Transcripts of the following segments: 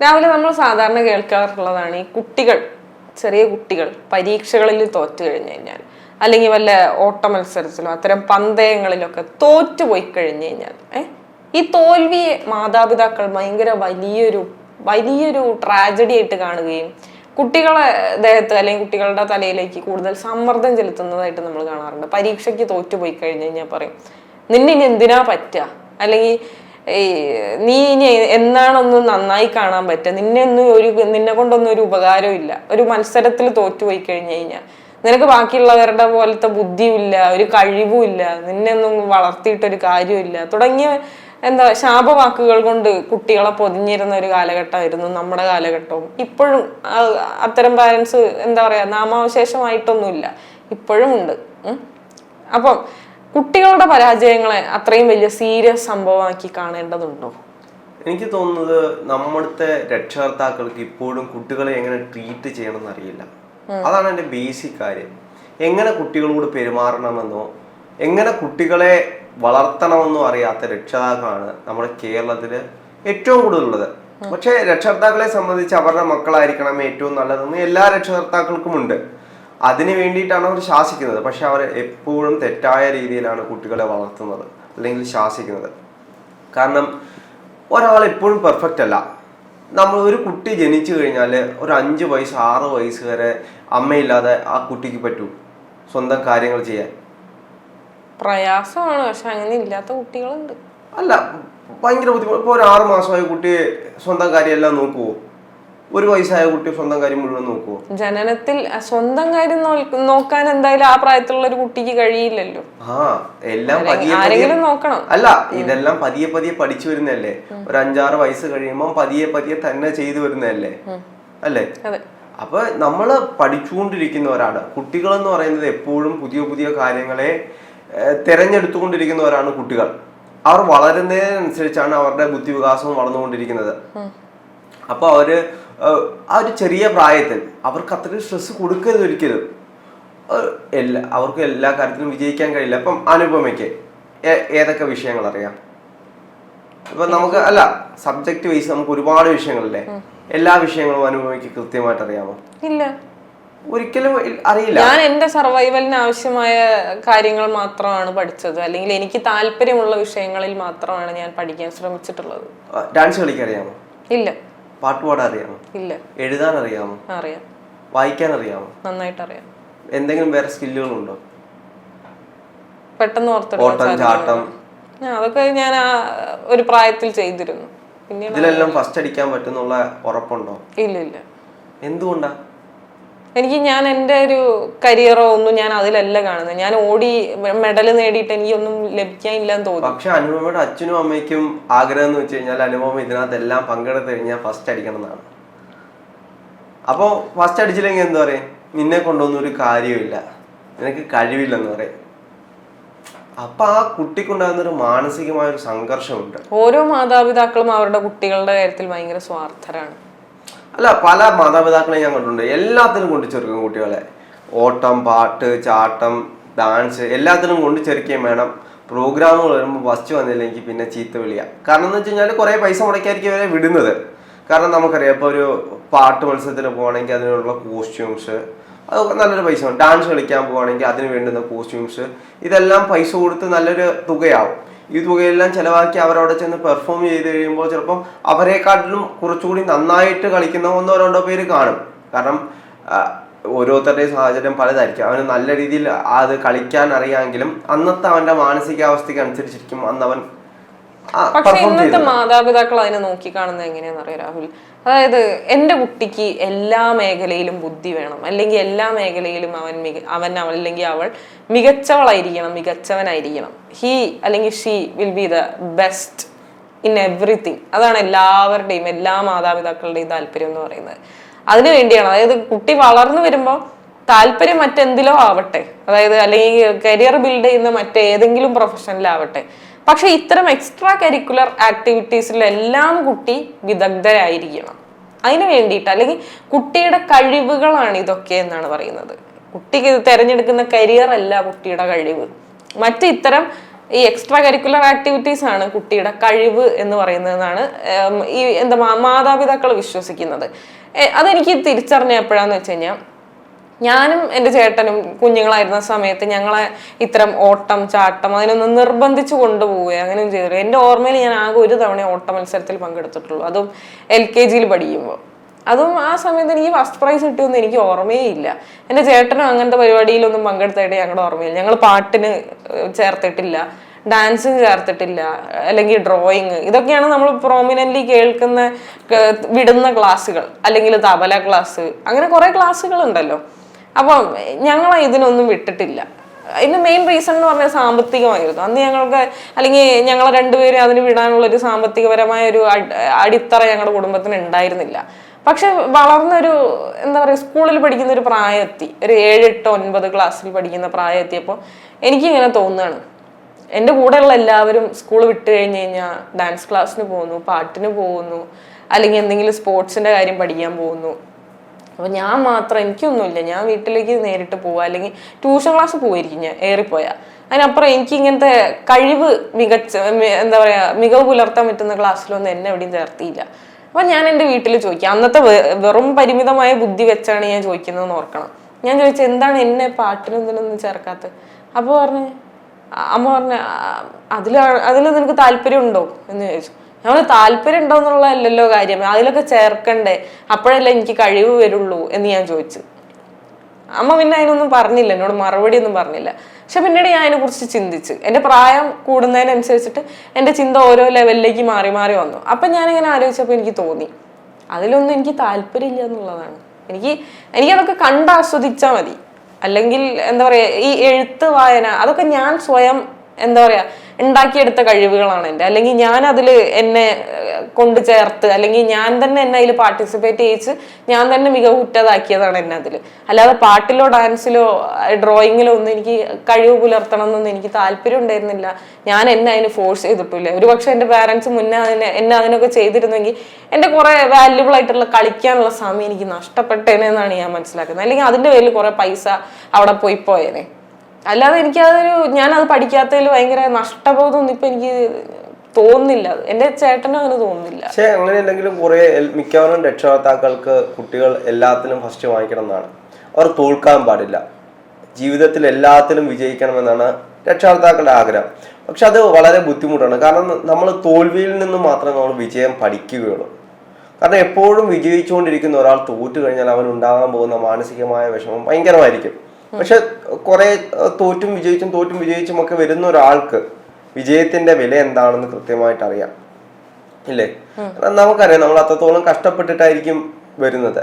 രാവിലെ നമ്മൾ സാധാരണ കേൾക്കാറുള്ളതാണ് ഈ കുട്ടികൾ ചെറിയ കുട്ടികൾ പരീക്ഷകളിൽ തോറ്റു കഴിഞ്ഞു കഴിഞ്ഞാൽ അല്ലെങ്കിൽ വല്ല ഓട്ട മത്സരത്തിലോ അത്തരം പന്തയങ്ങളിലൊക്കെ തോറ്റുപോയി കഴിഞ്ഞു കഴിഞ്ഞാൽ ഏഹ് ഈ തോൽവിയെ മാതാപിതാക്കൾ ഭയങ്കര വലിയൊരു വലിയൊരു ട്രാജഡി ആയിട്ട് കാണുകയും കുട്ടികളെ ദേഹത്ത് അല്ലെങ്കിൽ കുട്ടികളുടെ തലയിലേക്ക് കൂടുതൽ സമ്മർദ്ദം ചെലുത്തുന്നതായിട്ട് നമ്മൾ കാണാറുണ്ട്. പരീക്ഷയ്ക്ക് തോറ്റുപോയി കഴിഞ്ഞു കഴിഞ്ഞാൽ പറയും നിന്നെ ഇനി എന്തിനാ പറ്റുക അല്ലെങ്കിൽ നീ ഇനി എന്നാണൊന്ന് നന്നായി കാണാൻ പറ്റുക? നിന്നെ ഒന്നും ഒരു നിന്നെ കൊണ്ടൊന്നും ഒരു ഉപകാരവും ഇല്ല. ഒരു മത്സരത്തിൽ തോറ്റുപോയി കഴിഞ്ഞു കഴിഞ്ഞാൽ നിനക്ക് ബാക്കിയുള്ളവരുടെ പോലത്തെ ബുദ്ധിയുമില്ല ഒരു കഴിവുമില്ല നിന്നെ ഒന്നും വളർത്തിയിട്ടൊരു കാര്യമില്ല തുടങ്ങിയ എന്താ ശാപവാക്കുകൾ കൊണ്ട് കുട്ടികളെ പൊതിഞ്ഞിരുന്ന ഒരു കാലഘട്ടമായിരുന്നു നമ്മുടെ കാലഘട്ടവും. ഇപ്പോഴും അത്തരം പാരൻസ് എന്താ പറയാ നാമാവശേഷമായിട്ടൊന്നുമില്ല. ഇപ്പോഴും ഉണ്ട്. അപ്പം കുട്ടികളുടെ പരാജയങ്ങളെ അത്രയും വലിയ സീരിയസ് സംഭവമാക്കി കാണേണ്ടതുണ്ടോ? എനിക്ക് തോന്നുന്നത് നമ്മളുടെ രക്ഷകർത്താക്കൾക്ക് ഇപ്പോഴും കുട്ടികളെ എങ്ങനെ ട്രീറ്റ് ചെയ്യണമെന്ന് അറിയില്ല. അതാണ് എന്റെ ബേസിക് കാര്യം. എങ്ങനെ കുട്ടികളോട് പെരുമാറണമെന്നോ എങ്ങനെ കുട്ടികളെ വളർത്തണമെന്നോ അറിയാത്ത രക്ഷിതാക്കളാണ് നമ്മുടെ കേരളത്തിൽ ഏറ്റവും കൂടുതലുള്ളത്. പക്ഷേ രക്ഷകർത്താക്കളെ സംബന്ധിച്ച് അവരുടെ മക്കളായിരിക്കണം ഏറ്റവും നല്ലതെന്ന് എല്ലാ രക്ഷകർത്താക്കൾക്കും ഉണ്ട് അതിന് വേണ്ടിയിട്ടാണ് അവർ ശാസിക്കുന്നത്. പക്ഷെ അവർ എപ്പോഴും തെറ്റായ രീതിയിലാണ് കുട്ടികളെ വളർത്തുന്നത് അല്ലെങ്കിൽ ശാസിക്കുന്നത്. കാരണം ഒരാൾ എപ്പോഴും പെർഫെക്റ്റ് അല്ല. നമ്മൾ ഒരു കുട്ടി ജനിച്ചു കഴിഞ്ഞാൽ ഒരു അഞ്ച് വയസ്സ് ആറ് വയസ്സ് വരെ അമ്മയില്ലാതെ ആ കുട്ടിക്ക് പറ്റൂ സ്വന്തം കാര്യങ്ങൾ ചെയ്യാൻ. പ്രയാസമാണ്. പക്ഷെ അങ്ങനെ ഇല്ലാത്ത കുട്ടികളുണ്ട്. അല്ല ഭയങ്കര ബുദ്ധിമുട്ട്. ഇപ്പോൾ ഒരു ആറ് മാസമായ കുട്ടി സ്വന്തം കാര്യമെല്ലാം നോക്കുവോ? ഒരു വയസ്സായ കുട്ടി സ്വന്തം കാര്യം മുഴുവൻ നോക്കുമോ ജനനത്തിൽ സ്വന്തം കാര്യം നോക്കാൻ എന്തായാലും ആ പ്രായത്തിലുള്ള ഒരു കുട്ടിക്ക് കഴിയില്ലല്ലോ. ആ എല്ലാം പതിയെ ആരെങ്കിലും നോക്കണം. അല്ല ഇതെല്ലാം പതിയെ പതിയെ പഠിച്ചു വരുന്നല്ലേ ഒരു അഞ്ചാറ് വയസ്സ് കഴിയുമ്പോൾ പതിയെ പതിയെ തന്നെ ചെയ്തു വരുന്നല്ലേ അല്ലേ? അപ്പൊ നമ്മൾ പഠിച്ചുകൊണ്ടിരിക്കുന്നവരാണ് കുട്ടികൾ എന്ന് പറയുന്നത് എപ്പോഴും പുതിയ പുതിയ കാര്യങ്ങളെ തിരഞ്ഞെടുത്തുകൊണ്ടിരിക്കുന്നവരാണ് കുട്ടികൾ. അവർ വളരുന്നതിനനുസരിച്ചാണ് അവരുടെ ബുദ്ധിവികാസവും വളർന്നുകൊണ്ടിരിക്കുന്നത്. അപ്പൊ അവർ ആ ഒരു ചെറിയ പ്രായത്തിൽ അവർക്ക് അത്രയും സ്ട്രെസ് കൊടുക്കരുത് ഒരിക്കലും. എല്ലാ അവർക്ക് എല്ലാ കാര്യത്തിലും വിജയിക്കാൻ കഴിയില്ല. അപ്പം അനുപമയ്ക്ക് ഏതൊക്കെ വിഷയങ്ങൾ അറിയാം ഇപ്പൊ നമുക്ക് അല്ല സബ്ജക്ട് വൈസ് നമുക്ക് ഒരുപാട് വിഷയങ്ങളില്ലേ? എല്ലാ വിഷയങ്ങളും അനുപമയ്ക്ക് കൃത്യമായിട്ട് അറിയാമോ ഇല്ല. ഒരിക്കലും അറിയില്ല. ഞാൻ എന്റെ സർവൈവലിന് ആവശ്യമായ കാര്യങ്ങൾ മാത്രമാണ് പഠിച്ചത്. അല്ലെങ്കിൽ എനിക്ക് താല്പര്യമുള്ള വിഷയങ്ങളിൽ മാത്രമാണ് ഞാൻ പഠിക്കാൻ ശ്രമിച്ചിട്ടുള്ളത്. ഡാൻസ് കളിക്കറിയാമോ ഇല്ല. പാട്ട് പാടാൻ അറിയാമോ ഇല്ല. എഴുതാൻ അറിയാമോ അറിയാം. വായിക്കാൻ അറിയാമോ നന്നായിട്ട് അറിയാം. എന്തെങ്കിലും വേറെ സ്കില്ലുകളുണ്ടോ? പെട്ടെന്ന് ഓട്ടം ചാട്ടം. അതൊക്കെ ഞാൻ ഒരു പ്രായത്തിൽ ചെയ്തിരുന്നു. ഇതിലെല്ലാം ഫസ്റ്റ് അടിക്കാൻ പറ്റുന്നുള്ള ഉറപ്പുണ്ടോ? ഇല്ല ഇല്ല. എന്തുകൊണ്ടാ? എനിക്ക് ഞാൻ എന്റെ ഒരു കരിയറോ ഒന്നും ഞാൻ അതിലല്ല കാണുന്നത്. ഞാൻ ഓടി മെഡൽ നേടിയിട്ട് എനിക്കൊന്നും ലഭിക്കാനില്ല എന്ന് തോന്നുന്നു. പക്ഷെ അനുപമയുടെ അച്ഛനും അമ്മയ്ക്കും ആഗ്രഹം എന്ന് വെച്ച് കഴിഞ്ഞാൽ അനുപമ ഇതിനകത്തെല്ലാം പങ്കെടുത്ത് കഴിഞ്ഞാൽ ഫസ്റ്റ് അടിക്കണം എന്നാണ് അപ്പോൾ ഫസ്റ്റ് അടിച്ചില്ലെങ്കിൽ എന്താ പറയാ? നിന്നെ കൊണ്ടൊന്നും ഒരു കാര്യമില്ല നിനക്ക് കഴിവില്ലെന്ന് പറയും. അപ്പൊ ആ കുട്ടിക്കുണ്ടാകുന്ന ഒരു മാനസികമായ ഒരു സംഘർഷമുണ്ട്. ഓരോ മാതാപിതാക്കളും അവരുടെ കുട്ടികളുടെ കാര്യത്തിൽ ഭയങ്കര സ്വാർത്ഥരാണ്. അല്ല പല മാതാപിതാക്കളെ ഞാൻ കണ്ടിട്ടുണ്ട്. എല്ലാത്തിനും കൊണ്ട് ചെറുക്കും കുട്ടികളെ. ഓട്ടം പാട്ട് ചാട്ടം ഡാൻസ് എല്ലാത്തിനും കൊണ്ട് ചെറുക്കുകയും വേണം. പ്രോഗ്രാമുകൾ വരുമ്പോൾ ഫസ്റ്റ് വന്നില്ലെങ്കിൽ പിന്നെ ചീത്ത വിളിയാ. കാരണം എന്ന് വെച്ച് കഴിഞ്ഞാൽ കുറേ പൈസ മുടക്കിയായിരിക്കും ഇവരെ വിടുന്നത്. കാരണം നമുക്കറിയാം ഇപ്പോൾ ഒരു പാട്ട് മത്സരത്തിന് പോകണമെങ്കിൽ അതിനുള്ള കോസ്റ്റ്യൂംസ് അത് നല്ലൊരു പൈസ ഡാൻസ് കളിക്കാൻ പോവുകയാണെങ്കിൽ അതിന് വേണ്ടുന്ന കോസ്റ്റ്യൂംസ് ഇതെല്ലാം പൈസ കൊടുത്ത് നല്ലൊരു തുകയാവും. ഈ തുകയെല്ലാം ചിലവാക്കി അവരവിടെ ചെന്ന് പെർഫോം ചെയ്ത് കഴിയുമ്പോൾ ചിലപ്പം അവരെക്കാട്ടിലും കുറച്ചുകൂടി നന്നായിട്ട് കളിക്കുന്ന ഒന്നോ രണ്ടോ പേര് കാണും. കാരണം ഓരോരുത്തരുടെയും സാഹചര്യം പലതായിരിക്കും. അവന് നല്ല രീതിയിൽ അത് കളിക്കാൻ അറിയാമെങ്കിലും അന്നത്തെ അവന്റെ മാനസികാവസ്ഥയ്ക്ക് അനുസരിച്ചിരിക്കും അന്ന് അവൻ പക്ഷെ ഇന്നത്തെ മാതാപിതാക്കൾ അതിനെ നോക്കിക്കാണുന്നത് എങ്ങനെയാണെന്ന് അറിയാം രാഹുൽ? അതായത് എന്റെ കുട്ടിക്ക് എല്ലാ മേഖലയിലും ബുദ്ധി വേണം. അല്ലെങ്കിൽ എല്ലാ മേഖലയിലും അവൻ മിക അവൻ അല്ലെങ്കിൽ അവൾ മികച്ചവളായിരിക്കണം മികച്ചവനായിരിക്കണം. ഹീ അല്ലെങ്കിൽ she will be the best in everything അതാണ് എല്ലാവരുടെയും എല്ലാ മാതാപിതാക്കളുടെയും താല്പര്യം എന്ന് പറയുന്നത്. അതിനു വേണ്ടിയാണ് അതായത് കുട്ടി വളർന്നു വരുമ്പോൾ താല്പര്യം മറ്റെന്തിലോ ആവട്ടെ. അതായത് അല്ലെങ്കിൽ കരിയർ ബിൽഡ് ചെയ്യുന്ന മറ്റേതെങ്കിലും പ്രൊഫഷനിലാവട്ടെ പക്ഷെ ഇത്തരം എക്സ്ട്രാ കരിക്കുലർ ആക്ടിവിറ്റീസിലെല്ലാം കുട്ടി വിദഗ്ധരായിരിക്കണം. അതിന് വേണ്ടിയിട്ട്. അല്ലെങ്കിൽ കുട്ടിയുടെ കഴിവുകളാണ് ഇതൊക്കെ എന്നാണ് പറയുന്നത്. കുട്ടിക്ക് തിരഞ്ഞെടുക്കുന്ന കരിയർ അല്ല കുട്ടിയുടെ കഴിവ്. മറ്റു ഇത്തരം ഈ എക്സ്ട്രാ കരിക്കുലർ ആക്ടിവിറ്റീസ് ആണ് കുട്ടിയുടെ കഴിവ് എന്ന് പറയുന്നതെന്നാണ് ഈ എന്താ മാതാപിതാക്കൾ വിശ്വസിക്കുന്നത്. അതെനിക്ക് തിരിച്ചറിഞ്ഞ എപ്പോഴാന്ന് വെച്ച് കഴിഞ്ഞാൽ ഞാനും എന്റെ ചേട്ടനും കുഞ്ഞുങ്ങളായിരുന്ന സമയത്ത് ഞങ്ങളെ ഇത്തരം ഓട്ടം ചാട്ടം അതിനൊന്നും നിർബന്ധിച്ചു കൊണ്ടുപോവുകയോ അങ്ങനെയും ചെയ്തില്ല. എന്റെ ഓർമ്മയിൽ ഞാൻ ആകെ ഒരു തവണ ഓട്ട മത്സരത്തിൽ പങ്കെടുത്തിട്ടുള്ളൂ. അതും എൽ കെ ജിയിൽ പഠിക്കുമ്പോൾ. അതും ആ സമയത്ത് എനിക്ക് ഫസ്റ്റ് പ്രൈസ് കിട്ടിയൊന്നും എനിക്ക് ഓർമ്മയേ ഇല്ല. എന്റെ ചേട്ടനും അങ്ങനത്തെ പരിപാടിയിലൊന്നും പങ്കെടുത്തായിട്ട് ഞങ്ങളുടെ ഓർമ്മയില്ല. ഞങ്ങൾ പാട്ടിന് ചേർത്തിട്ടില്ല. ഡാൻസും ചേർത്തിട്ടില്ല. അല്ലെങ്കിൽ ഡ്രോയിങ് ഇതൊക്കെയാണ് നമ്മൾ പ്രോമിനന്റ്ലി കേൾക്കുന്ന വിടുന്ന ക്ലാസ്സുകൾ അല്ലെങ്കിൽ തബല ക്ലാസ് അങ്ങനെ കുറേ ക്ലാസ്സുകൾ ഉണ്ടല്ലോ. അപ്പം ഞങ്ങൾ ഇതിനൊന്നും വിട്ടിട്ടില്ല. അതിന്റെ മെയിൻ റീസൺ എന്ന് പറഞ്ഞാൽ സാമ്പത്തികമായിരുന്നു. അന്ന് ഞങ്ങൾക്ക് അല്ലെങ്കിൽ ഞങ്ങൾ രണ്ടുപേരും അതിന് വിടാനുള്ള ഒരു സാമ്പത്തികപരമായ ഒരു അട്- അടിത്തറ ഞങ്ങളുടെ കുടുംബത്തിന് ഉണ്ടായിരുന്നില്ല. പക്ഷെ വളർന്നൊരു എന്താ പറയുക സ്കൂളിൽ പഠിക്കുന്ന ഒരു പ്രായമെത്തി. ഒരു ഏഴെട്ട് ഒൻപത് ക്ലാസ്സിൽ പഠിക്കുന്ന പ്രായമെത്തിയപ്പോൾ എനിക്കിങ്ങനെ തോന്നുകയാണ് എന്റെ കൂടെയുള്ള എല്ലാവരും സ്കൂൾ വിട്ട് കഴിഞ്ഞ് കഴിഞ്ഞാൽ ഡാൻസ് ക്ലാസ്സിന് പോകുന്നു പാട്ടിന് പോകുന്നു അല്ലെങ്കിൽ എന്തെങ്കിലും സ്പോർട്സിന്റെ കാര്യം പഠിക്കാൻ പോകുന്നു. അപ്പോൾ ഞാൻ മാത്രം എനിക്കൊന്നുമില്ല. ഞാൻ വീട്ടിലേക്ക് നേരിട്ട് പോവുക. അല്ലെങ്കിൽ ട്യൂഷൻ ക്ലാസ് പോയിരിക്കും ഞാൻ ഏറിപ്പോയാൽ അതിനപ്പുറം എനിക്ക് ഇങ്ങനത്തെ കഴിവ് മികച്ച എന്താ പറയുക മികവ് പുലർത്താൻ പറ്റുന്ന ക്ലാസ്സിലൊന്നും എന്നെ എവിടെയും ചേർത്തിയില്ല. അപ്പം ഞാൻ എന്റെ വീട്ടിൽ ചോദിക്കാം. അന്നത്തെ വെറും പരിമിതമായ ബുദ്ധി വെച്ചാണ് ഞാൻ ചോദിക്കുന്നതെന്ന് ഓർക്കണം. ഞാൻ ചോദിച്ചത് എന്താണ് എന്നെ പാട്ടിനൊന്നിനൊന്നും ചേർക്കാത്തത്? അപ്പോൾ പറഞ്ഞു അമ്മ പറഞ്ഞ അതിൽ അതിൽ നിനക്ക് താല്പര്യം ഉണ്ടോ എന്ന് ചോദിച്ചു. പറഞ്ഞു, താല്പര്യം ഉണ്ടോ എന്നുള്ളതല്ലല്ലോ കാര്യം. അതിലൊക്കെ ചേർക്കണ്ടേ. അപ്പോഴല്ലേ എനിക്ക് കഴിവ് വരുള്ളൂ എന്ന് ഞാൻ ചോദിച്ചു. അമ്മ പിന്നെ അതിനൊന്നും പറഞ്ഞില്ല. എന്നോട് മറുപടി ഒന്നും പറഞ്ഞില്ല. പക്ഷെ പിന്നീട് ഞാൻ അതിനെ കുറിച്ച് ചിന്തിച്ച്. എന്റെ പ്രായം കൂടുന്നതിനനുസരിച്ചിട്ട് എന്റെ ചിന്ത ഓരോ ലെവലിലേക്ക് മാറി മാറി വന്നു. അപ്പം ഞാനിങ്ങനെ ആലോചിച്ചപ്പോൾ എനിക്ക് തോന്നി. അതിലൊന്നും എനിക്ക് താല്പര്യമില്ല എന്നുള്ളതാണ്. എനിക്ക് എനിക്കതൊക്കെ കണ്ട് ആസ്വദിച്ചാൽ മതി. അല്ലെങ്കിൽ എന്താ പറയുക ഈ എഴുത്ത് വായന അതൊക്കെ ഞാൻ സ്വയം എന്താ പറയാ ഉണ്ടാക്കിയെടുത്ത കഴിവുകളാണ് എന്റെ. അല്ലെങ്കിൽ ഞാൻ അതിൽ എന്നെ കൊണ്ട് ചേർത്ത് അല്ലെങ്കിൽ ഞാൻ തന്നെ എന്നെ അതിൽ പാർട്ടിസിപ്പേറ്റ് ചെയ്യിച്ച് ഞാൻ തന്നെ മികവുറ്റതാക്കിയതാണ് എന്നെ അതിൽ അല്ലാതെ പാട്ടിലോ ഡാൻസിലോ ഡ്രോയിങ്ങിലോ ഒന്നും എനിക്ക് കഴിവ് പുലർത്തണം എന്നൊന്നും എനിക്ക് താല്പര്യം ഉണ്ടായിരുന്നില്ല. ഞാൻ എന്നെ അതിന് ഫോഴ്സ് ചെയ്തിട്ടില്ല. ഒരു പക്ഷെ എന്റെ പാരൻസ് മുന്നേ അതിനെ എന്നെ അതിനൊക്കെ ചെയ്തിരുന്നെങ്കിൽ എന്റെ കുറെ വാല്യുബിൾ ആയിട്ടുള്ള കളിക്കാനുള്ള സമയം എനിക്ക് നഷ്ടപ്പെട്ടേനെന്നാണ് ഞാൻ മനസ്സിലാക്കുന്നത്. അല്ലെങ്കിൽ അതിന്റെ പേരിൽ കുറെ പൈസ അവിടെ പോയി പോയേനെ. അല്ലാതെ എനിക്കതൊരു ഞാൻ അത് പഠിക്കാത്തതിൽ ഭയങ്കര നഷ്ടബോധമൊന്നും ഇപ്പൊ എനിക്ക് തോന്നില്ല എന്റെ ചേട്ടനും അങ്ങനെ തോന്നുന്നില്ല. പക്ഷെ അങ്ങനെ അല്ലെങ്കിലും കുറെ മിക്കവാറും രക്ഷകർത്താക്കൾക്ക് കുട്ടികൾ എല്ലാത്തിലും ഫസ്റ്റ് വാങ്ങിക്കണം എന്നാണ്. അവർ തോൽക്കാൻ പാടില്ല. ജീവിതത്തിൽ എല്ലാത്തിലും വിജയിക്കണമെന്നാണ് രക്ഷകർത്താക്കളുടെ ആഗ്രഹം. പക്ഷെ അത് വളരെ ബുദ്ധിമുട്ടാണ്. കാരണം നമ്മൾ തോൽവിയിൽ നിന്ന് മാത്രമേ നമ്മൾ വിജയം പഠിക്കുകയുള്ളൂ. കാരണം എപ്പോഴും വിജയിച്ചുകൊണ്ടിരിക്കുന്ന ഒരാൾ തോറ്റു കഴിഞ്ഞാൽ അവൻ ഉണ്ടാകാൻ പോകുന്ന മാനസികമായ വിഷമം ഭയങ്കരമായിരിക്കും. പക്ഷെ കുറെ തോറ്റും വിജയിച്ചും തോറ്റും വിജയിച്ചും ഒക്കെ വരുന്ന ഒരാൾക്ക് വിജയത്തിന്റെ വില എന്താണെന്ന് കൃത്യമായിട്ട് അറിയാം. ഇല്ലേ? നമുക്കറിയാം നമ്മൾ അത്രത്തോളം കഷ്ടപ്പെട്ടിട്ടായിരിക്കും വരുന്നത്.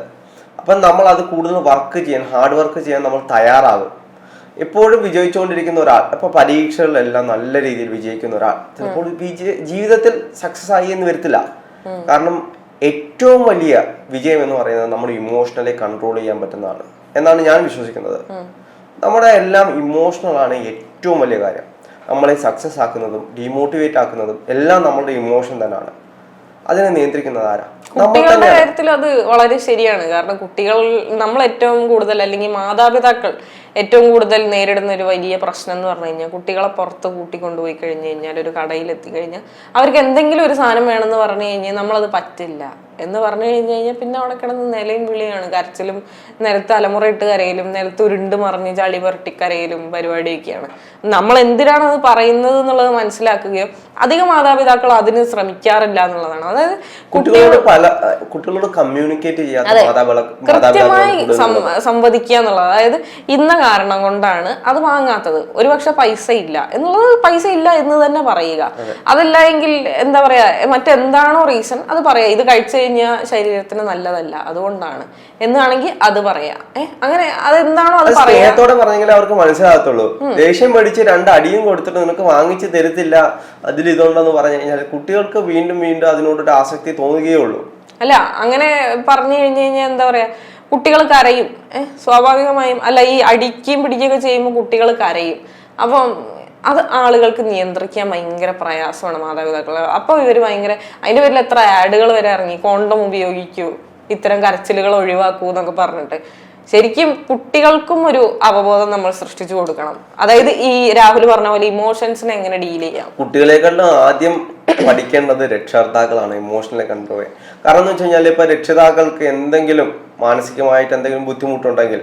അപ്പം നമ്മൾ അത് കൂടുതൽ വർക്ക് ചെയ്യാൻ ഹാർഡ് വർക്ക് ചെയ്യാൻ നമ്മൾ തയ്യാറാകും എപ്പോഴും വിജയിച്ചുകൊണ്ടിരിക്കുന്ന ഒരാൾ ഇപ്പൊ പരീക്ഷകളിലെല്ലാം നല്ല രീതിയിൽ വിജയിക്കുന്ന ഒരാൾ ചിലപ്പോൾ ജീവിതത്തിൽ സക്സസ് ആയി എന്ന് വരത്തില്ല. കാരണം ഏറ്റവും വലിയ വിജയം എന്ന് പറയുന്നത് നമ്മൾ ഇമോഷണലി കൺട്രോൾ ചെയ്യാൻ പറ്റുന്നതാണ്. എന്നാണ് ഞാൻ വിശ്വസിക്കുന്നത്. നമ്മുടെ എല്ലാം ഇമോഷണൽ ആണ് ഏറ്റവും വലിയ കാര്യം. നമ്മളെ സക്സസ് ആക്കുന്നതും ഡീമോട്ടിവേറ്റ് ആക്കുന്നതും എല്ലാം നമ്മളുടെ ഇമോഷൻ തന്നെയാണ്. അതിനെ നിയന്ത്രിക്കുന്നത് ആരാ? കുട്ടികളുടെ കാര്യത്തിൽ അത് വളരെ ശരിയാണ്. കാരണം കുട്ടികൾ നമ്മൾ ഏറ്റവും കൂടുതൽ അല്ലെങ്കിൽ മാതാപിതാക്കൾ ഏറ്റവും കൂടുതൽ നേരിടുന്ന ഒരു വലിയ പ്രശ്നം എന്ന് പറഞ്ഞു കഴിഞ്ഞാൽ കുട്ടികളെ പുറത്ത് കൂട്ടിക്കൊണ്ടുപോയി കഴിഞ്ഞു കഴിഞ്ഞാൽ ഒരു കടയിൽ എത്തിക്കഴിഞ്ഞാൽ അവർക്ക് എന്തെങ്കിലും ഒരു സാധനം വേണമെന്ന് പറഞ്ഞു കഴിഞ്ഞാൽ നമ്മളത് പറ്റില്ല. എന്ന് പറഞ്ഞു കഴിഞ്ഞു കഴിഞ്ഞാൽ പിന്നെ അവിടെ കിടന്ന് നിലയും വിളിയാണ്. കരച്ചിലും നിലത്ത് അലമുറയിട്ട് കരയിലും നിലത്ത് ഉരുണ്ട് മറിഞ്ഞ് ചളി പുരട്ടി കരയിലും പരിപാടിയൊക്കെയാണ്. നമ്മൾ എന്തിനാണ് അത് പറയുന്നത് എന്നുള്ളത് മനസ്സിലാക്കുകയോ അധികം മാതാപിതാക്കൾ അതിന് ശ്രമിക്കാറില്ല എന്നുള്ളതാണ്. അതായത് കുട്ടികളോട് പല കുട്ടികളോട് കമ്മ്യൂണിക്കേറ്റ് കൃത്യമായി സംവദിക്കുക എന്നുള്ളത് അതായത് ഇന്ന കാരണം കൊണ്ടാണ് അത് വാങ്ങാത്തത്. ഒരുപക്ഷെ പൈസ ഇല്ല. എന്നുള്ളത് പൈസ ഇല്ല എന്ന് തന്നെ പറയുക. അതല്ല എങ്കിൽ എന്താ പറയാ മറ്റെന്താണോ റീസൺ അത് പറയാ. ഇത് കഴിച്ചു കഴിഞ്ഞാൽ ശരീരത്തിന് നല്ലതല്ല അതുകൊണ്ടാണ്. എന്നാണെങ്കിൽ അത് പറയാ. ഏഹ് അങ്ങനെ അതെന്താണോ എന്താണോ അത് പറയാത്തോടെ സ്നേഹത്തോടെ പറഞ്ഞെങ്കിലേ അവർക്ക് മനസ്സിലാകത്തുള്ളൂ. ദേഷ്യം പഠിച്ച് രണ്ട് അടിയും കൊടുത്തിട്ട് നിനക്ക് വാങ്ങിച്ചു തരത്തില്ല അതിൽ ഇതുണ്ടെന്ന് പറഞ്ഞു കഴിഞ്ഞാൽ കുട്ടികൾക്ക് വീണ്ടും വീണ്ടും അതിനോടൊരു ആസക്തി തോന്നുകയേ ഉള്ളൂ. അല്ല അങ്ങനെ പറഞ്ഞു കഴിഞ്ഞു കഴിഞ്ഞാൽ എന്താ പറയാ കുട്ടികൾ കരയും. സ്വാഭാവികമായും അല്ല ഈ അടിക്കുകയും പിടിക്കുകയൊക്കെ ചെയ്യുമ്പോൾ കുട്ടികൾ കരയും. അപ്പം അത് ആളുകൾക്ക് നിയന്ത്രിക്കാൻ ഭയങ്കര പ്രയാസമാണ് മാതാപിതാക്കൾ അപ്പോൾ ഇവർ ഭയങ്കര അതിന്റെ പേരിൽ എത്ര ആഡുകൾ വരെ ഇറങ്ങി കോണ്ടം ഉപയോഗിക്കൂ ഇത്തരം കരച്ചിലുകൾ ഒഴിവാക്കൂ എന്നൊക്കെ പറഞ്ഞിട്ട്. ശരിക്കും കുട്ടികൾക്കും ഒരു അവബോധം നമ്മൾ സൃഷ്ടിച്ചു കൊടുക്കണം. അതായത് ഈ രാഹുൽ പറഞ്ഞ പോലെ ഇമോഷൻസിനെ എങ്ങനെ ഡീൽ ചെയ്യാം? കുട്ടികളെക്കാളും ആദ്യം പഠിക്കേണ്ടത് രക്ഷകർത്താക്കളാണ് ഇമോഷണലി കൺട്രോൾ കാരണം എന്ന് വെച്ച് കഴിഞ്ഞാൽ ഇപ്പൊ രക്ഷിതാക്കൾക്ക് എന്തെങ്കിലും മാനസികമായിട്ട് എന്തെങ്കിലും ബുദ്ധിമുട്ടുണ്ടെങ്കിൽ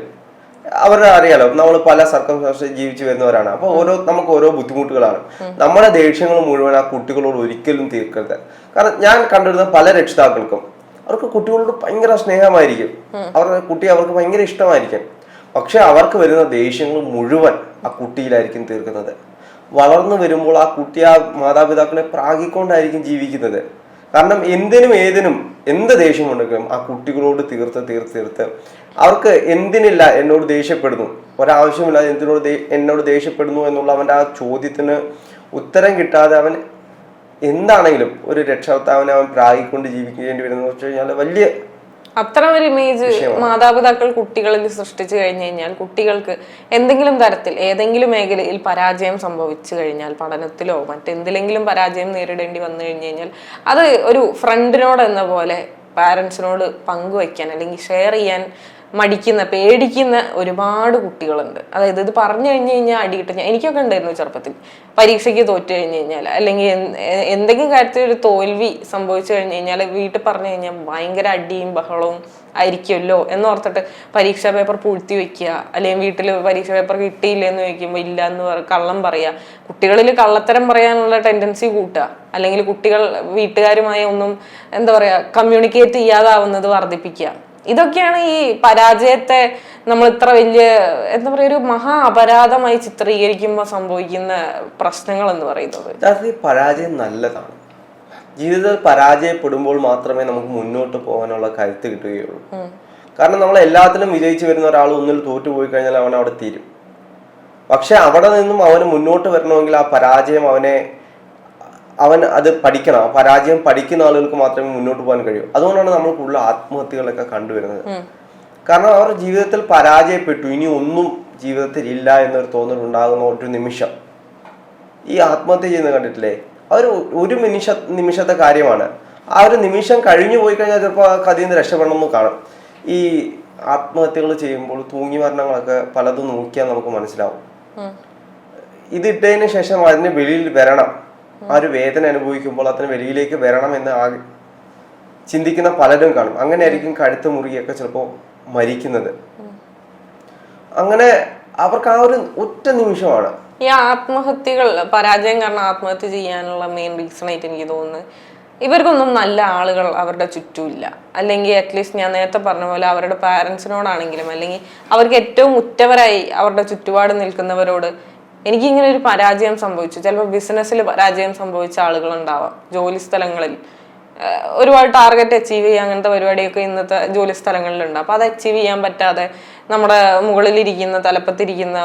അവരുടെ അറിയാലോ നമ്മൾ പല സർക്കംസ്റ്റാൻസിൽ ജീവിച്ചു വരുന്നവരാണ്. അപ്പൊ ഓരോ നമുക്ക് ഓരോ ബുദ്ധിമുട്ടുകളാണ്. നമ്മുടെ ദേഷ്യങ്ങൾ മുഴുവൻ ആ കുട്ടികളോട് ഒരിക്കലും തീർക്കരുത്. കാരണം ഞാൻ കണ്ടിരുന്ന പല രക്ഷിതാക്കൾക്കും അവർക്ക് കുട്ടികളോട് ഭയങ്കര സ്നേഹമായിരിക്കും. അവരുടെ കുട്ടി അവർക്ക് ഭയങ്കര ഇഷ്ടമായിരിക്കും. പക്ഷെ അവർക്ക് വരുന്ന ദേഷ്യങ്ങൾ മുഴുവൻ ആ കുട്ടിയിലായിരിക്കും തീർക്കുന്നത്. വളർന്നു വരുമ്പോൾ ആ കുട്ടി ആ മാതാപിതാക്കളെ പ്രാഗിക്കൊണ്ടായിരിക്കും ജീവിക്കുന്നത്. കാരണം എന്തിനും ഏതിനും എന്ത് ദേഷ്യമുണ്ടെങ്കിലും ആ കുട്ടികളോട് തീർത്ത് തീർത്ത് തീർത്ത് അവർക്ക് എന്തിനില്ല എന്നോട് ദേഷ്യപ്പെടുന്നു. ഒരാവശ്യമില്ലാതെ എന്തിനോട് എന്നോട് ദേഷ്യപ്പെടുന്നു എന്നുള്ള അവന്റെ ആ ചോദ്യത്തിന് ഉത്തരം കിട്ടാതെ അവൻ എന്താണെങ്കിലും ഒരു രക്ഷകർത്താവിനെ അവൻ പ്രാഗിക്കൊണ്ട് ജീവിക്കേണ്ടി വരുന്നത് വെച്ച് കഴിഞ്ഞാൽ വലിയ അത്തരം ഒരു ഇമേജ് മാതാപിതാക്കൾ കുട്ടികളിൽ സൃഷ്ടിച്ചു കഴിഞ്ഞു കഴിഞ്ഞാൽ കുട്ടികൾക്ക് എന്തെങ്കിലും തരത്തിൽ ഏതെങ്കിലും മേഖലയിൽ പരാജയം സംഭവിച്ചു കഴിഞ്ഞാൽ പഠനത്തിലോ മറ്റെന്തിലെങ്കിലും പരാജയം നേരിടേണ്ടി വന്നു കഴിഞ്ഞു കഴിഞ്ഞാൽ അത് ഒരു ഫ്രണ്ടിനോട് എന്ന പോലെ പാരൻസിനോട് പങ്കുവയ്ക്കാൻ അല്ലെങ്കിൽ ഷെയർ ചെയ്യാൻ മടിക്കുന്ന പേടിക്കുന്ന ഒരുപാട് കുട്ടികളുണ്ട്. അതായത് ഇത് പറഞ്ഞു കഴിഞ്ഞു കഴിഞ്ഞാൽ അടി കിട്ടും. എനിക്കൊക്കെ ഉണ്ടായിരുന്നു ചെറുപ്പത്തിൽ. പരീക്ഷയ്ക്ക് തോറ്റു കഴിഞ്ഞു കഴിഞ്ഞാൽ അല്ലെങ്കിൽ എന്തെങ്കിലും കാര്യത്തിൽ ഒരു തോൽവി സംഭവിച്ചു കഴിഞ്ഞു കഴിഞ്ഞാൽ വീട്ടിൽ പറഞ്ഞു കഴിഞ്ഞാൽ ഭയങ്കര അടിയും ബഹളവും ആയിരിക്കുമല്ലോ എന്നോർത്തിട്ട് പരീക്ഷാ പേപ്പർ പൂഴ്ത്തി വെക്കുക അല്ലെങ്കിൽ വീട്ടിൽ പരീക്ഷാ പേപ്പർ കിട്ടിയില്ല എന്ന് ചോദിക്കുമ്പോൾ ഇല്ല എന്ന് പറ കള്ളം പറയുക. കുട്ടികളിൽ കള്ളത്തരം പറയാനുള്ള ടെൻഡൻസി കൂട്ടുക. അല്ലെങ്കിൽ കുട്ടികൾ വീട്ടുകാരുമായി ഒന്നും എന്താ പറയുക കമ്മ്യൂണിക്കേറ്റ് ചെയ്യാതാവുന്നത് വർദ്ധിപ്പിക്കുക. ഇതൊക്കെയാണ് ഈ പരാജയത്തെ നമ്മൾ ഇത്ര വലിയ എന്താ പറയുക ഒരു മഹാ അപരാധമായി ചിത്രീകരിക്കുമ്പോൾ സംഭവിക്കുന്ന പ്രശ്നങ്ങൾ എന്ന് പറയുന്നത്. യഥാർത്ഥത്തിൽ പരാജയം നല്ലതാണ്. ജീവിതത്തിൽ പരാജയപ്പെടുമ്പോൾ മാത്രമേ നമുക്ക് മുന്നോട്ട് പോകാനുള്ള കരുത്ത് കിട്ടുകയുള്ളൂ. കാരണം നമ്മൾ എല്ലാത്തിലും വിജയിച്ചു വരുന്ന ഒരാൾ ഒന്നിൽ തോറ്റുപോയി കഴിഞ്ഞാൽ അവൻ അവിടെ തീരും. പക്ഷെ അവിടെ നിന്നും അവന് മുന്നോട്ട് വരണമെങ്കിൽ ആ പരാജയം അവനെ അവൻ അത് പഠിക്കണം. ആ പരാജയം പഠിക്കുന്ന ആളുകൾക്ക് മാത്രമേ മുന്നോട്ട് പോകാൻ കഴിയൂ. അതുകൊണ്ടാണ് നമ്മൾ കൂടുതൽ ആത്മഹത്യകളൊക്കെ കണ്ടുവരുന്നത്. കാരണം അവർ ജീവിതത്തിൽ പരാജയപ്പെട്ടു. ഇനി ഒന്നും ജീവിതത്തിൽ ഇല്ല എന്നൊരു തോന്നൽ ഉണ്ടാകുന്ന ഒരു നിമിഷം. ഈ ആത്മഹത്യ ചെയ്യുന്നത് കണ്ടിട്ടില്ലേ? അവർ ഒരു നിമിഷ നിമിഷത്തെ കാര്യമാണ്. ആ ഒരു നിമിഷം കഴിഞ്ഞു പോയി കഴിഞ്ഞാൽ ചിലപ്പോൾ ആ കഥയിൽ നിന്ന് രക്ഷപ്പെടണമെന്ന് കാണും. ഈ ആത്മഹത്യകൾ ചെയ്യുമ്പോൾ തൂങ്ങി മരണങ്ങളൊക്കെ പലതും നോക്കിയാൽ നമുക്ക് മനസ്സിലാവും. ഇതിട്ടതിന് ശേഷം അതിന് വെളിയിൽ വരണം. ആ ഒരു വേദന അനുഭവിക്കുമ്പോൾ അതിന് വെളിയിലേക്ക് വരണം എന്ന് ചിന്തിക്കുന്ന പലരും കാണും. അങ്ങനെ ആയിരിക്കും കഴുത്ത് മുറുകിയൊക്കെ ചിലപ്പോൾ മരിക്കുന്നത്. അങ്ങനെ അവർക്ക് ആ ഒരു ഒറ്റ നിമിഷമാണ്. ഈ ആത്മഹത്യകൾ പരാജയം കാരണം ആത്മഹത്യ ചെയ്യാനുള്ള മെയിൻ റീസൺ ആയിട്ട് എനിക്ക് തോന്നുന്നത് ഇവർക്കൊന്നും നല്ല ആളുകൾ അവരുടെ ചുറ്റുമില്ല അല്ലെങ്കിൽ അറ്റ്ലീസ്റ്റ് ഞാൻ നേരത്തെ പറഞ്ഞ പോലെ അവരുടെ പാരൻസിനോടാണെങ്കിലും അല്ലെങ്കിൽ അവർക്ക് ഏറ്റവും ഉറ്റവരായി അവരുടെ ചുറ്റുപാട് നിൽക്കുന്നവരോട് എനിക്കിങ്ങനെ ഒരു പരാജയം സംഭവിച്ചു. ചിലപ്പോൾ ബിസിനസ്സിൽ പരാജയം സംഭവിച്ച ആളുകൾ ഉണ്ടാവാം ജോലി സ്ഥലങ്ങളിൽ. ഒരുപാട് ടാർഗറ്റ് അച്ചീവ് ചെയ്യുക അങ്ങനത്തെ പരിപാടിയൊക്കെ ഇന്നത്തെ ജോലി സ്ഥലങ്ങളിലുണ്ട്. അപ്പോൾ അത് അച്ചീവ് ചെയ്യാൻ പറ്റാതെ നമ്മുടെ മുകളിലിരിക്കുന്ന തലപ്പത്തിരിക്കുന്ന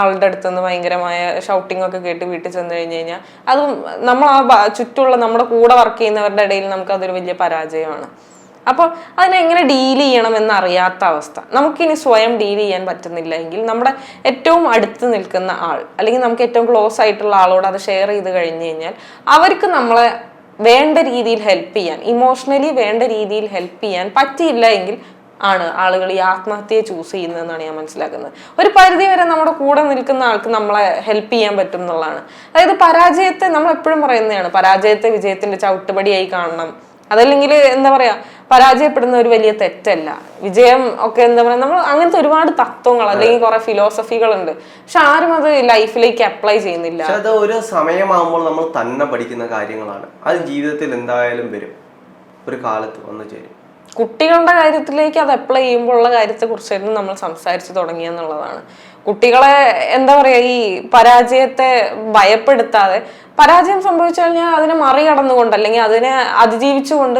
ആളുടെ അടുത്ത് നിന്ന് ഭയങ്കരമായ ഷൗട്ടിംഗ് ഒക്കെ കേട്ട് വീട്ടിൽ ചെന്ന് കഴിഞ്ഞ് കഴിഞ്ഞാൽ അതും നമ്മൾ ആ ചുറ്റുള്ള നമ്മുടെ കൂടെ വർക്ക് ചെയ്യുന്നവരുടെ ഇടയിൽ നമുക്ക് അതൊരു വലിയ പരാജയമാണ്. അപ്പോൾ അതിനെങ്ങനെ ഡീൽ ചെയ്യണമെന്ന് അറിയാത്ത അവസ്ഥ. നമുക്കിനി സ്വയം ഡീൽ ചെയ്യാൻ പറ്റുന്നില്ല എങ്കിൽ നമ്മുടെ ഏറ്റവും അടുത്ത് നിൽക്കുന്ന ആൾ അല്ലെങ്കിൽ നമുക്ക് ഏറ്റവും ക്ലോസ് ആയിട്ടുള്ള ആളോട് അത് ഷെയർ ചെയ്ത് കഴിഞ്ഞു കഴിഞ്ഞാൽ അവർക്ക് നമ്മളെ വേണ്ട രീതിയിൽ ഹെൽപ്പ് ചെയ്യാൻ ഇമോഷണലി വേണ്ട രീതിയിൽ ഹെൽപ്പ് ചെയ്യാൻ പറ്റിയില്ല എങ്കിൽ ആണ് ആളുകൾ ഈ ആത്മഹത്യയെ ചൂസ് ചെയ്യുന്നതെന്നാണ് ഞാൻ മനസ്സിലാക്കുന്നത്. ഒരു പരിധി വരെ നമ്മുടെ കൂടെ നിൽക്കുന്ന ആൾക്ക് നമ്മളെ ഹെൽപ്പ് ചെയ്യാൻ പറ്റും എന്നുള്ളതാണ്. അതായത് പരാജയത്തെ നമ്മൾ എപ്പോഴും പറയുന്നതാണ് പരാജയത്തെ വിജയത്തിന്റെ ചവിട്ടുപടിയായി കാണണം. അതല്ലെങ്കിൽ എന്താ പറയാ പരാജയപ്പെടുന്ന ഒരു വലിയ തെറ്റല്ല. വിജയം ഒക്കെ എന്താ പറയാ നമ്മൾ അങ്ങനത്തെ ഒരുപാട് തത്വങ്ങൾ അല്ലെങ്കിൽ കുറെ ഫിലോസഫികൾ ഉണ്ട് പക്ഷെ ആരും അത് ലൈഫിലേക്ക് അപ്ലൈ ചെയ്യുന്നില്ല. അത് ഒരു സമയമാകുമ്പോൾ നമ്മൾ തന്നെ പഠിക്കുന്ന കാര്യങ്ങളാണ്. അത് ജീവിതത്തിൽ എന്തായാലും വരും. ഒരു കാലത്ത് വന്നു ചേരും. കുട്ടികളുടെ കാര്യത്തിലേക്ക് അത് അപ്ലൈ ചെയ്യുമ്പോൾ ഉള്ള കാര്യത്തെ കുറിച്ചായിരുന്നു നമ്മൾ സംസാരിച്ചു തുടങ്ങിയെന്നുള്ളതാണ്. കുട്ടികളെ എന്താ പറയാ ഈ പരാജയത്തെ ഭയപ്പെടുത്താതെ പരാജയം സംഭവിച്ചു കഴിഞ്ഞാൽ അതിനെ മറികടന്നുകൊണ്ട് അല്ലെങ്കിൽ അതിനെ അതിജീവിച്ചുകൊണ്ട്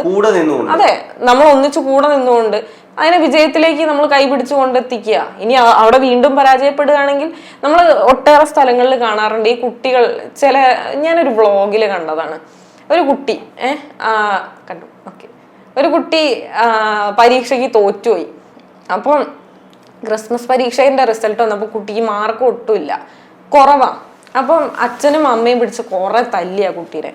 അതെ നമ്മൾ ഒന്നിച്ചു കൂടെ നിന്നുകൊണ്ട് അതിനെ വിജയത്തിലേക്ക് നമ്മൾ കൈപിടിച്ചു കൊണ്ടെത്തിക്കുക ഇനി അവിടെ വീണ്ടും പരാജയപ്പെടുകയാണെങ്കിൽ നമ്മൾ ഒട്ടേറെ സ്ഥലങ്ങളിൽ കാണാറുണ്ട്. ഈ കുട്ടികൾ ചില ഞാനൊരു വ്ളോഗിൽ കണ്ടതാണ്. ഒരു കുട്ടി ഏഹ് കണ്ടു ഓക്കെ. ഒരു കുട്ടി പരീക്ഷയ്ക്ക് തോറ്റുപോയി. അപ്പം ക്രിസ്മസ് പരീക്ഷേന്റെ റിസൾട്ട് വന്നപ്പോൾ കുട്ടിക്ക് മാർക്ക് ഒട്ടുമില്ല. കുറവാ. അപ്പം അച്ഛനും അമ്മയും പിടിച്ച് കുറെ തല്ലിയ കുട്ടീനെ.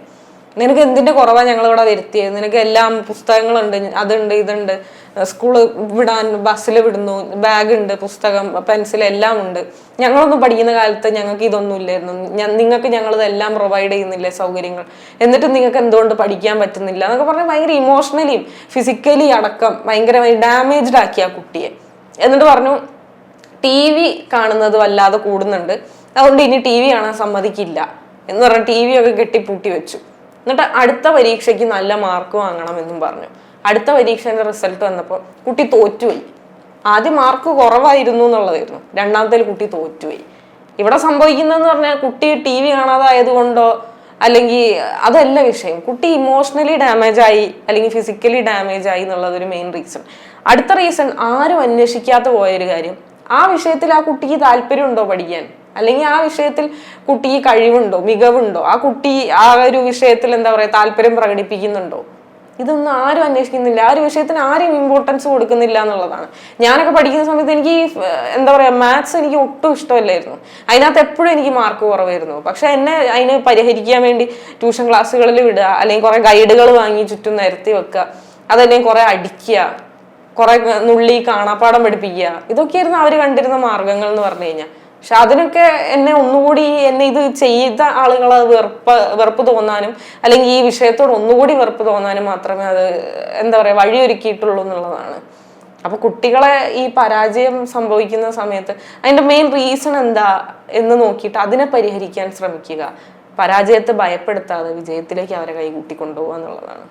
നിനക്ക് എന്തിന്റെ കുറവാ ഞങ്ങൾ ഇവിടെ വരുത്തിയത്? നിനക്ക് എല്ലാം പുസ്തകങ്ങളുണ്ട് അതുണ്ട് ഇതുണ്ട്. സ്കൂൾ വിടാൻ ബസ്സിൽ വിടുന്നു ബാഗ് ഉണ്ട് പുസ്തകം പെൻസിൽ എല്ലാം ഉണ്ട്. ഞങ്ങളൊന്നും പഠിക്കുന്ന കാലത്ത് ഞങ്ങൾക്ക് ഇതൊന്നും ഇല്ലായിരുന്നു. നിങ്ങൾക്ക് ഞങ്ങൾ ഇതെല്ലാം പ്രൊവൈഡ് ചെയ്യുന്നില്ലേ സൗകര്യങ്ങൾ? എന്നിട്ട് നിങ്ങൾക്ക് എന്തുകൊണ്ട് പഠിക്കാൻ പറ്റുന്നില്ല? എന്നൊക്കെ പറഞ്ഞാൽ ഭയങ്കര ഇമോഷണലിയും ഫിസിക്കലി അടക്കം ഭയങ്കരമായി ഡാമേജ്ഡ് ആക്കിയ കുട്ടിയെ. എന്നിട്ട് പറഞ്ഞു ടി വി കാണുന്നത് വല്ലാതെ കൂടുന്നുണ്ട്. അതുകൊണ്ട് ഇനി ടി വി കാണാൻ സമ്മതിക്കില്ല. എന്ന് പറഞ്ഞ ടി വി ഒക്കെ കെട്ടിപ്പൂട്ടി വെച്ചു. എന്നിട്ട് അടുത്ത പരീക്ഷയ്ക്ക് നല്ല മാർക്ക് വാങ്ങണം എന്നും പറഞ്ഞു. അടുത്ത പരീക്ഷേന്റെ റിസൾട്ട് വന്നപ്പോൾ കുട്ടി തോറ്റുപോയി. ആദ്യം മാർക്ക് കുറവായിരുന്നു എന്നുള്ളതായിരുന്നു. രണ്ടാമത്തേൽ കുട്ടി തോറ്റുപോയി. ഇവിടെ സംഭവിക്കുന്നതെന്ന് പറഞ്ഞാൽ കുട്ടി ടി വി കാണാതായത് കൊണ്ടോ അല്ലെങ്കിൽ അതല്ല വിഷയം. കുട്ടി ഇമോഷണലി ഡാമേജ് ആയി അല്ലെങ്കിൽ ഫിസിക്കലി ഡാമേജ് ആയി എന്നുള്ളത് ഒരു മെയിൻ റീസൺ അടുത്ത റീസൺ ആരും അന്വേഷിക്കാത്ത പോയൊരു കാര്യം. ആ വിഷയത്തിൽ ആ കുട്ടിക്ക് താല്പര്യമുണ്ടോ പഠിക്കാൻ? അല്ലെങ്കിൽ ആ വിഷയത്തിൽ കുട്ടിക്ക് കഴിവുണ്ടോ മികവുണ്ടോ? ആ കുട്ടി ആ ഒരു വിഷയത്തിൽ എന്താ പറയുക താല്പര്യം പ്രകടിപ്പിക്കുന്നുണ്ടോ? ഇതൊന്നും ആരും അന്വേഷിക്കുന്നില്ല. ആ ഒരു വിഷയത്തിന് ആരും ഇമ്പോർട്ടൻസ് കൊടുക്കുന്നില്ല എന്നുള്ളതാണ്. ഞാനൊക്കെ പഠിക്കുന്ന സമയത്ത് എനിക്ക് എന്താ പറയുക മാത്സ് എനിക്ക് ഒട്ടും ഇഷ്ടമല്ലായിരുന്നു. അതിനകത്ത് എപ്പോഴും എനിക്ക് മാർക്ക് കുറവായിരുന്നു. പക്ഷെ എന്നെ അതിന് പരിഹരിക്കാൻ വേണ്ടി ട്യൂഷൻ ക്ലാസ്സുകളിൽ വിടുക അല്ലെങ്കിൽ കുറേ ഗൈഡുകൾ വാങ്ങി ചുറ്റും നിരത്തി വെക്കുക അതല്ലെങ്കിൽ കുറെ അടിക്കുക കുറെ നുള്ളി കാണാപ്പാടം പഠിപ്പിക്കുക. ഇതൊക്കെയായിരുന്നു അവർ കണ്ടിരുന്ന മാർഗങ്ങൾ എന്ന് പറഞ്ഞു കഴിഞ്ഞാൽ. പക്ഷെ അതിനൊക്കെ എന്നെ ഒന്നുകൂടി എന്നെ ഇത് ചെയ്ത ആളുകൾ അത് വെറുപ്പ് വെറുപ്പ് തോന്നാനും അല്ലെങ്കിൽ ഈ വിഷയത്തോട് ഒന്നുകൂടി വെറുപ്പ് തോന്നാനും മാത്രമേ അത് എന്താ പറയുക വഴിയൊരുക്കിയിട്ടുള്ളൂ എന്നുള്ളതാണ്. അപ്പൊ കുട്ടികളെ ഈ പരാജയം സംഭവിക്കുന്ന സമയത്ത് അതിന്റെ മെയിൻ റീസൺ എന്താ എന്ന് നോക്കിയിട്ട് അതിനെ പരിഹരിക്കാൻ ശ്രമിക്കുക. പരാജയത്തെ ഭയപ്പെടുത്താതെ വിജയത്തിലേക്ക് അവരെ കൈകൂട്ടി കൊണ്ടുപോകുക എന്നുള്ളതാണ്.